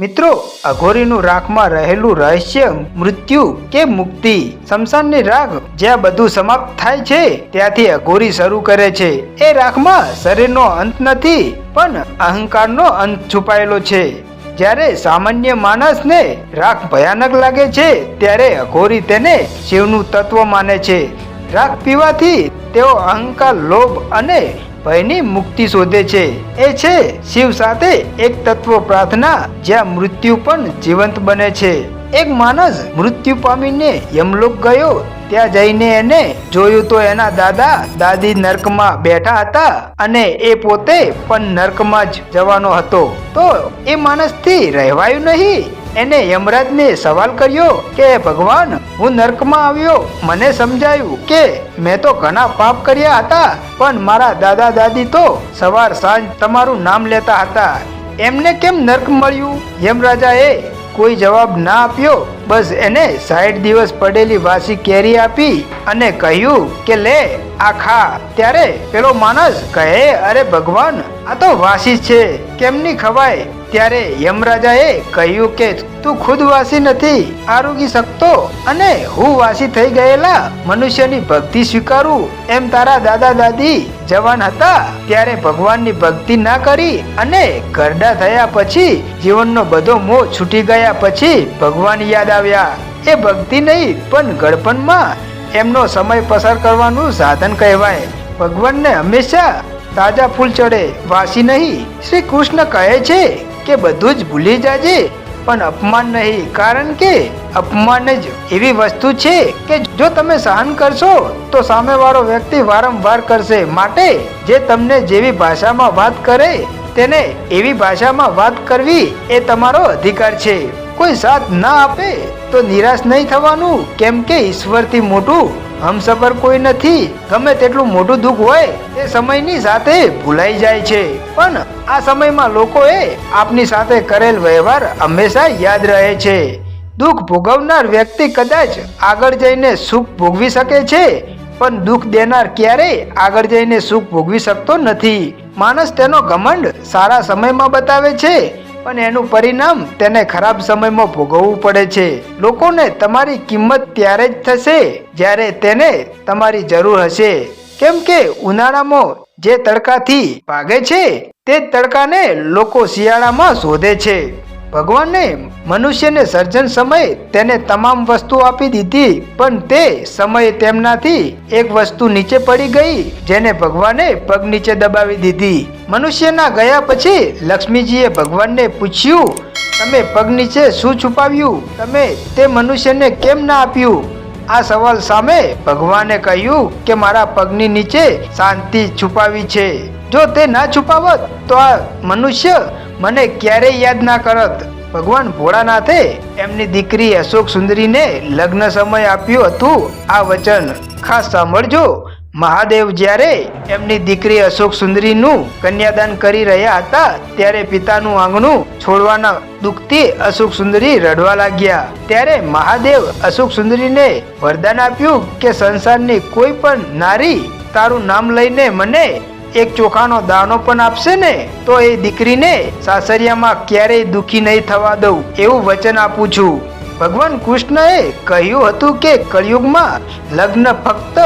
મિત્રો, અઘોરીનું રાખમાં રહેલું રહસ્ય, મૃત્યુ કે મુક્તિ? શમશાનની રાખ જ્યાં બધું સમાપ્ત થાય છે, ત્યાંથી અઘોરી શરૂ કરે છે. એ રાખમાં શરીરનો અંત નથી, પણ અહંકારનો અંત છુપાયેલો છે. જ્યારે સામાન્ય માણસને રાખ ભયાનક લાગે છે, ત્યારે અઘોરી તેને શિવનું તત્વ માને છે. રાખ પીવાથી તેઓ અહંકાર, લોભ અને ભયની મુક્તિ શોધે છે. એ છે, શિવ સાથે એક તત્વ પ્રાર્થના જ્યાં મૃત્યુ પણ જીવંત બને છે. એક માણસ મૃત્યુ પામીને યમલોક ગયો, ત્યાં જઈને એને જોયું તો એના દાદા દાદી નર્કમાં બેઠા હતા અને એ પોતે પણ નર્કમાં જ જવાનો હતો. તો એ માણસથી રહેવાયું નહીં. એને યમરાજને સવાલ કર્યો કે, ભગવાન, હું નર્કમાં આવ્યો. મને સમજાયું કે, મેં તો ઘણા પાપ કર્યા હતા, પણ મારા દાદા દાદી તો સવાર સાંજ તમારું નામ લેતા હતા. એમને કેમ નર્ક મળ્યું? યમરાજાએ કોઈ જવાબ ના આપ્યો. બસ એને સાઠ દિવસ પડેલી વાસી કેરી આપી અને કહ્યું કે, લે, આ ખા. ત્યારે પેલો માણસ કહે, અરે ભગવાન, આ તો વાસી છે. કેમની ખવાય? ત્યારે યમરાજાએ કહ્યું કે, તું ખુદ વાસી નથી, આરોગી શકતો અને હું વાસી થઈ ગયેલા મનુષ્યની ભક્તિ સ્વીકારું. એમ તારા દાદા દાદી જવાન હતા ત્યારે ભગવાનની ભક્તિ ના કરી અને ઘરડા થયા પછી જીવનનો બધો મોહ છૂટી ગયા પછી ભગવાન યાદ આવ્યા. એ ભક્તિ નહીં, પણ ગળપણમાં એમનો સમય પસાર કરવાનું સાધન કહેવાય. ભગવાનને હંમેશા તાજા ફૂલ ચડે. વાસી નહીં, શ્રી કૃષ્ણ કહે છે કે બધું જ ભૂલી જાજે. પણ અપમાન નહીં કારણ કે અપમાન જ એવી વસ્તુ છે કે જો તમે સહન કરશો, તો સામેવાળો વ્યક્તિ વારંવાર કરશે. માટે જે તમને જેવી ભાષામાં વાત કરે, તેને એવી ભાષામાં વાત કરવી એ તમારો અધિકાર છે. કોઈ સાથ ના આપે તો નિરાશ નહીં થવાનું. કેમ કે ઈશ્વરથી મોટું હમસફર કોઈ નથી. ગમે તેટલું મોટું દુઃખ હોય તે સમયની સાથે ભૂલાઈ જાય છે. પણ આ સમયમાં લોકોએ આપની સાથે કરેલ વ્યવહાર હંમેશા યાદ રહે છે. દુઃખ ભોગવનાર વ્યક્તિ કદાચ આગળ જઈને સુખ ભોગવી શકે છે, પણ દુઃખ દેનાર ક્યારેય આગળ જઈને સુખ ભોગવી શકતો નથી. માણસ તેનો ઘમંડ સારા સમયમાં બતાવે છે. પણ એનું પરિણામ તેને ખરાબ સમયમાં ભોગવવું પડે છે. લોકોને તમારી કિંમત ત્યારે જ થશે જ્યારે તેને તમારી જરૂર હશે. કેમ કે ઉનાળામાં જે તડકાથી ભાગે છે, તે તડકાને લોકો શિયાળામાં શોધે છે. ભગવાને મનુષ્યને સર્જન સમયે તેને તમામ વસ્તુ આપી દીધી, પણ તે સમયે તેમનાથી એક વસ્તુ નીચે પડી ગઈ, જેને ભગવાને પગ નીચે દબાવી દીધી. મનુષ્યના ગયા પછી લક્ષ્મીજીએ ભગવાનને પૂછ્યું, તમે પગ નીચે શું છુપાવ્યું? તમે તે મનુષ્યને કેમ ના આપ્યું? આ સવાલ સામે ભગવાને કહ્યું કે, મારા પગની નીચે શાંતિ છુપાવી છે. જો તે ના છુપાવત, તો આ મનુષ્ય મને ક્યારેય યાદ ના કરત. ભગવાન ભોળાનાથે એમની દીકરી અશોક સુંદરીને લગ્ન સમય આપ્યું હતું આ વચન. ખાસ સાંભળજો મહાદેવ જ્યારે એમની દીકરી અશોક સુંદરીનું કન્યાદાન કરી રહ્યા હતા, ત્યારે પિતાનું આંગણું છોડવાના દુઃખથી અશોક સુંદરી રડવા લાગ્યા. ત્યારે મહાદેવ અશોક સુંદરીને વરદાન આપ્યું કે સંસારની કોઈ પણ નારી તારું નામ લઈને મને એક ચોખાનો દાણો પણ આપશે ને? તો એ દીકરીને સાસરિયામાં ક્યારેય દુઃખી નહીં થવા દઉં એવું વચન આપું છું. ભગવાન કૃષ્ણએ કહ્યું હતું કે કળિયુગમાં લગ્ન ફક્ત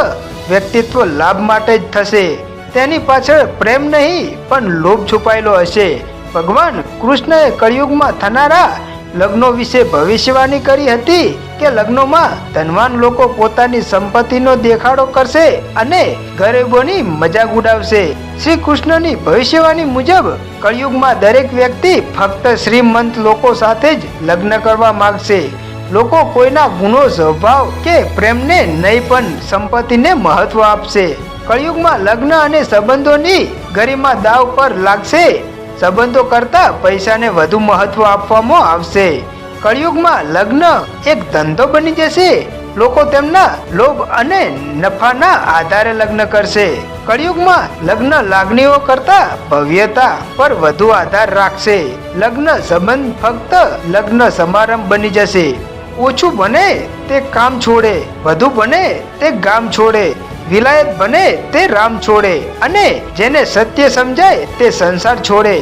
વ્યક્તિત્વ લાભ માટે જ થશે. તેની પાછળ પ્રેમ નહીં, પણ લોભ છુપાયેલો હશે. ભગવાન કૃષ્ણએ કળિયુગમાં થનારા લગ્નો વિશે ભવિષ્યવાણી કરી હતી કે લગ્નોમાં ધનવાન લોકો પોતાની સંપત્તિનો દેખાડો કરશે અને ગરીબોની મજાક ઉડાવશે. શ્રી કૃષ્ણની ભવિષ્યવાણી મુજબ કળિયુગમાં દરેક વ્યક્તિ ફક્ત શ્રીમંત લોકો સાથે જ લગ્ન કરવા માંગશે. લોકો કોઈના ગુણો સ્વભાવ કે પ્રેમને નહીં, પણ સંપત્તિને મહત્વ આપશે. કળિયુગમાં લગ્ન અને સંબંધોની ગરિમા દાવ પર લાગશે. સંબંધો કરતા પૈસાને વધુ મહત્વ આપવામાં આવશે. કળિયુગમાં લગ્ન એક ધંધો બની જશે. લોકો તેમના લોભ અને નફાના આધારે લગ્ન કરશે. કળિયુગમાં લગ્ન લાગણીઓ કરતા ભવ્યતા પર વધુ આધાર રાખશે. લગ્ન સંબંધ ફક્ત લગ્ન સમારંભ બની જશે. ઓછું બને તે કામ છોડે, વધુ બને તે ગામ છોડે, વિલાયત બને તે રામ છોડે અને જેને સત્ય સમજાય તે સંસાર છોડે.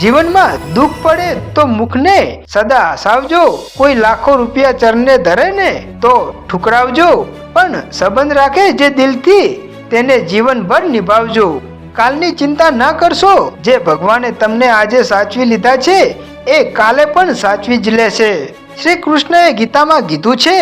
જીવનમાં દુઃખ પડે તો મુખને સદા હસાવજો, કોઈ લાખો રૂપિયા ચરને ધરે ને તો ઠુકરાવજો, પણ સંબંધ રાખે જે દિલથી તેને જીવનભર નિભાવજો. કાલની ચિંતા ના કરશો, જે ભગવાને તમને આજે સાચવી લીધા છે, એ કાલે પણ સાચવી જ લેશે. શ્રી કૃષ્ણએ ગીતામાં કીધું છે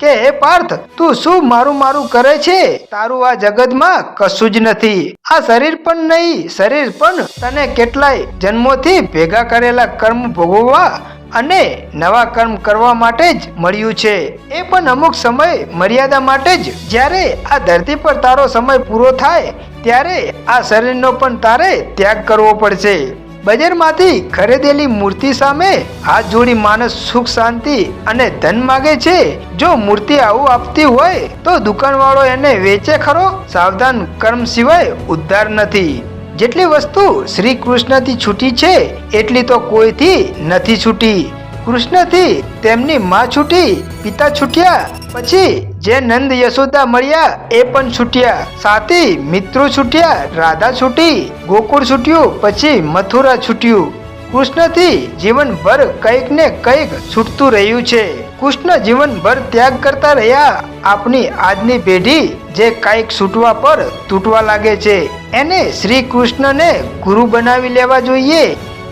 કે, હે પાર્થ, તું શું મારું મારું કરે છે? તારું આ જગતમાં કશું જ નથી. આ શરીર પણ નહીં, શરીર પણ તને કેટલાય જન્મોથી ભેગા કરેલા કર્મ ભોગવવા અને નવા કર્મ કરવા માટે જ મળ્યું છે. એ પણ અમુક સમય મર્યાદા માટે જ. જ્યારે આ ધરતી પર તારો સમય પૂરો થાય, ત્યારે આ શરીરનો પણ તારે ત્યાગ કરવો પડશે. બજારમાંથી ખરીદેલી મૂર્તિ સામે હાથ જોડી માણસ સુખ, શાંતિ અને ધન માગે છે. જો મૂર્તિ આવું આપતી હોય તો દુકાનવાળો એને વેચે ખરો. સાવધાન કર્મ સિવાય ઉદ્ધાર નથી. જેટલી વસ્તુ શ્રી કૃષ્ણથી છૂટી છે, એટલી તો કોઈથી નથી છૂટી. કૃષ્ણથી તેમની માં છૂટી, પિતા છૂટ્યા, પછી જે નંદ યશોદા મળ્યા, એ પણ છૂટ્યા. સાથી, મિત્રો છૂટ્યા, રાધા છૂટી, ગોકુળ છૂટ્યું, પછી મથુરા છૂટ્યું. કૃષ્ણથી જીવનભર કંઈક ને કંઈક છૂટતું રહ્યું છે. કૃષ્ણ જીવનભર ત્યાગ કરતા રહ્યા. આપની આજની પેઢી જે કંઈક છૂટવા પર તૂટવા લાગે છે, એને શ્રી કૃષ્ણને ગુરુ બનાવી લેવા જોઈએ.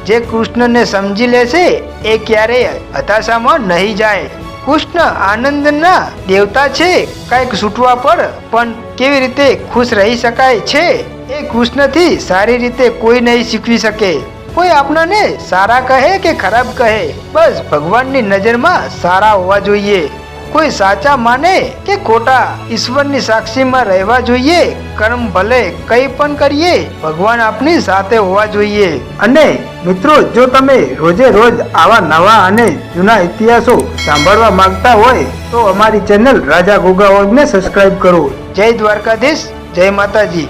જે કૃષ્ણને સમજી લેશે, એ ક્યારેય હતાશામાં નહીં જાય. કૃષ્ણ આનંદના દેવતા છે. કાંઈક છૂટવા પર, પણ કેવી રીતે ખુશ રહી શકાય છે? એ કૃષ્ણથી સારી રીતે કોઈ નહીં શીખવી શકે. કોઈ આપણાને સારા કહે કે ખરાબ કહે? બસ ભગવાનની નજરમાં સારા હોવા જોઈએ. કોઈ સાચા માને કે ખોટા? ઈશ્વરની સાક્ષીમાં રહેવા જોઈએ. કર્મ ભલે કંઈ પણ કરીએ, ભગવાન આપની સાથે હોવા જોઈએ. અને મિત્રો, જો તમે રોજે રોજ આવા નવા અને જૂના ઇતિહાસો સાંભળવા માંગતા હોય, તો અમારી ચેનલ રાજા ગોગા વર્ગને સબસ્ક્રાઈબ કરો. જય દ્વારકાધીશ, જય માતાજી.